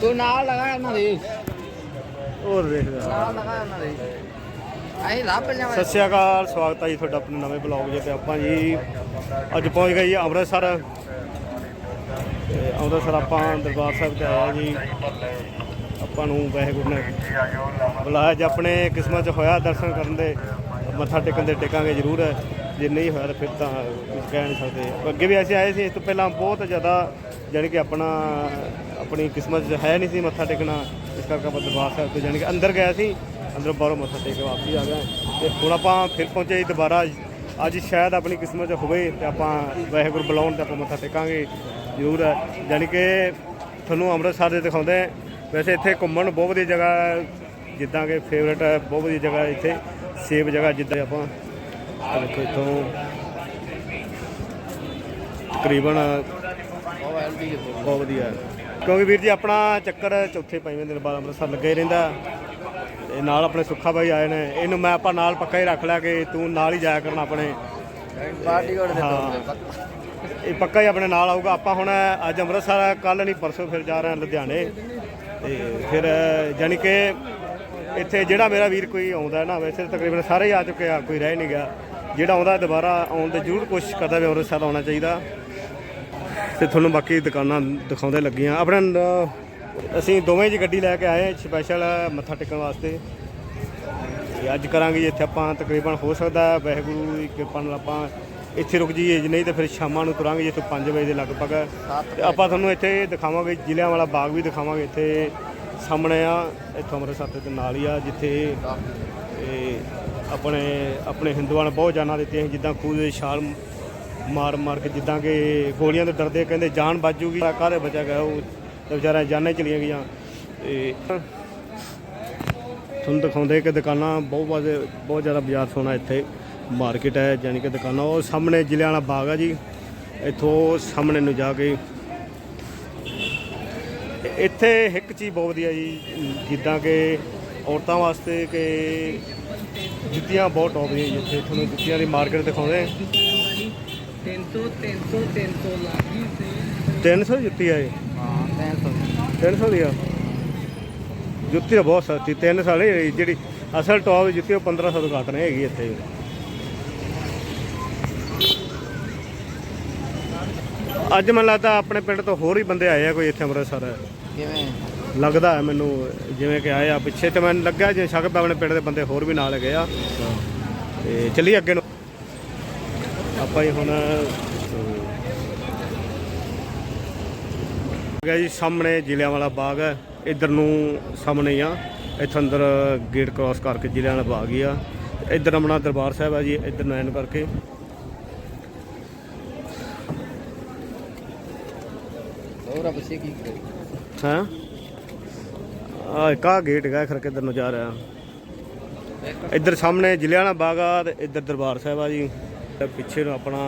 ਤੂੰ ਨਾਲ ਲਗਾ ਇਹਨਾਂ ਦੇ। ਹੋਰ ਦੇਖਦਾ ਨਾਲ ਲਗਾ ਇਹਨਾਂ ਦੇ। ਅਸੀਂ ਲਾ ਪਹਿਲਾਂ ਸਤਿ ਸ਼੍ਰੀ ਅਕਾਲ ਸਵਾਗਤ ਹੈ ਜੀ ਤੁਹਾਡਾ ਆਪਣੇ ਨਵੇਂ ਬਲੌਗ 'ਚ ਤੇ ਆਪਾਂ ਜੀ ਅੱਜ ਪਹੁੰਚ ਗਏ ਜੀ ਅੰਮ੍ਰਿਤਸਰ। ਤੇ ਅੰਮ੍ਰਿਤਸਰ ਆਪਾਂ ਦਰਬਾਰ ਸਾਹਿਬ ਤੇ ਹਾਂ ਜੀ। ਆਪਾਂ ਨੂੰ ਵਾਹਿਗੁਰੂ ਨੇ ਬੁਲਾਇਆ ਜੇ ਆਪਣੇ ਕਿਸਮਤ 'ਚ ਹੋਇਆ ਦਰਸ਼ਨ ਕਰਨ ਦੇ। ਮੱਥਾ ਟੇਕਣ ਦੇ ਟੇਕਾਂਗੇ ਜ਼ਰੂਰ। ਜੇ ਨਹੀਂ ਹੋਇਆ ਤਾਂ ਫਿਰ ਤਾਂ ਕੁਝ ਕਹਿ ਨਹੀਂ ਸਕਦੇ। ਅੱਗੇ ਵੀ ਐਸੇ ਆਏ ਸੀ, ਇਸ ਤੋਂ ਪਹਿਲਾਂ ਬਹੁਤ ਜ਼ਿਆਦਾ ਜਾਣੀ ਕਿ ਆਪਣਾ, ਆਪਣੀ ਕਿਸਮਤ 'ਚ ਹੈ ਨਹੀਂ ਸੀ ਮੱਥਾ ਟੇਕਣਾ। ਇਸ ਕਰਕੇ ਆਪਾਂ ਦਰਬਾਰ ਸਾਹਿਬ ਤੋਂ ਜਾਣੀ ਕਿ ਅੰਦਰ ਗਏ ਸੀ, ਅੰਦਰੋਂ ਬਾਹਰੋਂ ਮੱਥਾ ਟੇਕ ਕੇ ਵਾਪਸ ਆ ਗਏ। ਤੇ ਹੁਣ ਆਪਾਂ ਫਿਰ ਪਹੁੰਚੇ ਜੀ ਦੁਬਾਰਾ। ਅੱਜ ਸ਼ਾਇਦ ਆਪਣੀ ਕਿਸਮਤ 'ਚ ਹੋਵੇ ਤੇ ਆਪਾਂ ਵਾਹਿਗੁਰੂ ਬੁਲਾਉਣ ਤੇ ਆਪਾਂ ਮੱਥਾ ਟੇਕਾਂਗੇ, ਜ਼ਰੂਰ। ਜਾਣੀ ਕਿ ਤੁਹਾਨੂੰ ਅੰਮ੍ਰਿਤਸਰ ਦੇ ਦਿਖਾਉਂਦੇ ਵੈਸੇ ਇੱਥੇ ਘੁੰਮਣ ਬਹੁਤ ਵਧੀਆ ਜਗ੍ਹਾ ਜਿੱਦਾਂ ਕਿ ਫੇਵਰੇਟ ਹੈ, ਬਹੁਤ ਵਧੀਆ ਜਗ੍ਹਾ ਇੱਥੇ। ਸੇਫ ਜਗ੍ਹਾ ਜਿੱਦਾਂ ਆਪਾਂ ਦੇਖੋ ਇੱਥੋਂ ਤਕਰੀਬਨ ਬਹੁਤ ਵਧੀਆ। ਕਿਉਂਕਿ ਵੀਰ ਜੀ ਆਪਣਾ ਚੱਕਰ ਚੌਥੇ ਪੰਜਵੇਂ ਦਿਨ ਬਾਅਦ ਅੰਮ੍ਰਿਤਸਰ ਲੱਗਾ ਹੀ ਰਹਿੰਦਾ। ਤੇ ਨਾਲ ਆਪਣੇ ਸੁੱਖਾ ਬਾਈ ਆਏ ਨੇ। ਇਹਨੂੰ ਮੈਂ ਆਪਾਂ ਨਾਲ ਪੱਕਾ ਹੀ ਰੱਖ ਲਿਆ ਕਿ ਤੂੰ ਨਾਲ ਹੀ ਜਾਇਆ ਕਰਨਾ ਆਪਣੇ। ਪਾਰਟੀ ਕੋਡ ਦੇ ਹਾਂ। ਇਹ ਪੱਕਾ ਹੀ ਆਪਣੇ ਨਾਲ ਆਊਗਾ। ਆਪਾਂ ਹੁਣ ਅੱਜ ਅੰਮ੍ਰਿਤਸਰ ਕੱਲ ਨਹੀਂ ਪਰਸੋਂ ਫਿਰ ਜਾ ਰਹੇ ਹਾਂ ਲੁਧਿਆਣੇ। ਤੇ ਫਿਰ ਜਾਨੀ ਕਿ ਇੱਥੇ ਜਿਹੜਾ ਮੇਰਾ ਵੀਰ ਕੋਈ ਆਉਂਦਾ ਨਾ ਵੈਸੇ ਤਾਂ ਤਕਰੀਬਨ ਸਾਰੇ ਆ ਚੁੱਕੇ ਆ ਕੋਈ ਰਹਿ ਨਹੀਂ ਗਿਆ। ਜਿਹੜਾ ਆਉਂਦਾ ਦੁਬਾਰਾ ਆਉਣ ਦੀ ਜ਼ਰੂਰ ਕੋਸ਼ਿਸ਼ ਕਰਦਾ ਵੀ ਅੰਮ੍ਰਿਤਸਰ ਆਉਣਾ ਚਾਹੀਦਾ। ਤੇ ਤੁਹਾਨੂੰ ਬਾਕੀ ਦੁਕਾਨਾਂ ਦਿਖਾਉਂਦੇ ਲੱਗੀਆਂ। ਆਪਣੇ ਅਸੀਂ ਦੋਵੇਂ ਜੀ ਗੱਡੀ ਲੈ ਕੇ ਆਏ ਸਪੈਸ਼ਲ ਮੱਥਾ ਟੇਕਣ ਵਾਸਤੇ। ਤੇ ਅੱਜ ਕਰਾਂਗੇ ਇੱਥੇ ਆਪਾਂ ਤਕਰੀਬਨ, ਹੋ ਸਕਦਾ ਵਾਹਿਗੁਰੂ ਦੀ ਕਿਰਪਾ ਨਾਲ ਆਪਾਂ ਇੱਥੇ ਰੁਕ ਜਾਈਏ, ਜੇ ਨਹੀਂ ਤਾਂ ਫਿਰ ਸ਼ਾਮਾਂ ਨੂੰ ਤੁਰਾਂਗੇ ਜਿੱਥੋਂ 5 ਵਜੇ ਦੇ ਲਗਭਗ। ਤੇ ਆਪਾਂ ਤੁਹਾਨੂੰ ਇੱਥੇ ਦਿਖਾਵਾਂਗੇ, ਜ਼ਿਲ੍ਹਿਆਂ ਵਾਲਾ ਬਾਗ ਵੀ ਦਿਖਾਵਾਂਗੇ ਇੱਥੇ। ਸਾਹਮਣੇ ਆ, ਇੱਥੋਂ ਅੰਮ੍ਰਿਤਸਰ ਦੇ ਨਾਲ ਹੀ ਆ, ਜਿੱਥੇ ਇਹ ਆਪਣੇ ਆਪਣੇ ਹਿੰਦੂਆਂ ਨੇ ਬਹੁਤ ਜਾਨਾਂ ਦਿੱਤੀਆਂ ਸੀ, ਜਿੱਦਾਂ ਖੂਹ ਦੇ ਛਾਲ ਮਾਰ ਮਾਰ ਕੇ, ਜਿੱਦਾਂ ਕਿ ਗੋਲੀਆਂ ਤੋਂ ਡਰਦੇ ਕਹਿੰਦੇ ਜਾਨ ਬਚੂਗੀ ਕਾਹਦੇ ਬਚਾ ਗਿਆ, ਉਹ ਤੇ ਵਿਚਾਰਾ ਜਾਨਾਂ ਹੀ ਚਲੀਆਂ ਗਈਆਂ। ਤੇ ਤੁਹਾਨੂੰ ਦਿਖਾਉਂਦੇ ਕਿ ਦੁਕਾਨਾਂ ਬਹੁਤ ਬਹੁਤ ਬਹੁਤ ਜ਼ਿਆਦਾ ਬਾਜ਼ਾਰ ਸੋਹਣਾ ਇੱਥੇ, ਮਾਰਕੀਟ ਹੈ ਯਾਨੀ ਕਿ ਦੁਕਾਨਾਂ, ਉਹ ਸਾਹਮਣੇ ਜ਼ਿਲ੍ਹਿਆਂ ਵਾਲਾ ਬਾਗ ਆ ਜੀ, ਇੱਥੋਂ ਸਾਹਮਣੇ ਨੂੰ ਜਾ ਕੇ। ਇੱਥੇ ਇੱਕ ਚੀਜ਼ ਬਹੁਤ ਵਧੀਆ ਜੀ, ਜਿੱਦਾਂ ਕਿ ਔਰਤਾਂ ਵਾਸਤੇ ਕਿ ਜੁੱਤੀਆਂ ਬਹੁਤ ਟੌਪ ਦੀਆਂ ਜੀ ਤੁਹਾਨੂੰ ਜੁੱਤੀਆਂ ਦੀ ਮਾਰਕੀਟ ਦਿਖਾਉਂਦੇ 300 300 300 ਲੱਗੀ 300 ਜੁੱਤੀ ਆ ਇਹ। ਹਾਂ 300 300 ਦੀ ਆ। ਜੁੱਤੀ ਤਾਂ ਬਹੁਤ ਸਸਤੀ 3 ਸਾਲ ਜਿਹੜੀ ਅਸਲ ਟੌਪ ਦੀ ਜੁੱਤੀ ਉਹ 1500 ਤੋਂ ਘੱਟ ਨਹੀਂ ਹੈਗੀ ਇੱਥੇ। ਅੱਜ ਮੈਨੂੰ ਲੱਗਦਾ ਆਪਣੇ ਪਿੰਡ ਤੋਂ ਹੋਰ ਹੀ ਬੰਦੇ ਆਏ ਆ ਕੋਈ ਇੱਥੇ ਅੰਮ੍ਰਿਤਸਰ। ਕਿਵੇਂ? ਲੱਗਦਾ ਹੈ ਮੈਨੂੰ ਜਿਵੇਂ ਕਿ ਆਏ ਆ ਪਿੱਛੇ ਤੇ ਮੈਨੂੰ ਲੱਗਿਆ ਜੇ ਸ਼ਕਤ ਆਪਣੇ ਪਿੰਡ ਦੇ ਬੰਦੇ ਹੋਰ ਵੀ ਨਾਲ ਗਏ ਆ। ਤੇ ਚੱਲੀਏ ਅੱਗੇ ਨੂੰ। ਆਪਾਂ ਹੀ ਹੁਣ ਗਿਆ ਜੀ ਸਾਹਮਣੇ ਜ਼ਿਲ੍ਹਿਆਂ ਵਾਲਾ ਬਾਗ ਹੈ। ਇਧਰ ਨੂੰ ਸਾਹਮਣੇ ਆ। ਇੱਥੋਂ ਅੰਦਰ ਗੇਟ ਕ੍ਰਾਸ ਕਰਕੇ ਜ਼ਿਲ੍ਹਿਆਂ ਵਾਲਾ ਬਾਗ ਹੀ ਆ। ਇਧਰ ਆਪਣਾ ਦਰਬਾਰ ਸਾਹਿਬ ਆ ਜੀ ਇਧਰ ਨੈਣ ਕਰਕੇ। ਹੋਰ ਆ ਬੱਸੇ ਕੀ ਕਰੇ ਹਾਂ? ਆ ਕਾ ਗੇਟ ਹੈਗਾ ਖਰ ਕਿੱਧਰ ਨੂੰ ਜਾ ਰਿਹਾ। ਇੱਧਰ ਸਾਹਮਣੇ ਜ਼ਿਲ੍ਹਿਆਂ ਵਾਲਾ ਬਾਗ ਆ ਤੇ ਇੱਧਰ ਦਰਬਾਰ ਸਾਹਿਬ ਆ ਜੀ। ਤੇ ਪਿੱਛੇ ਨੂੰ ਆਪਣਾ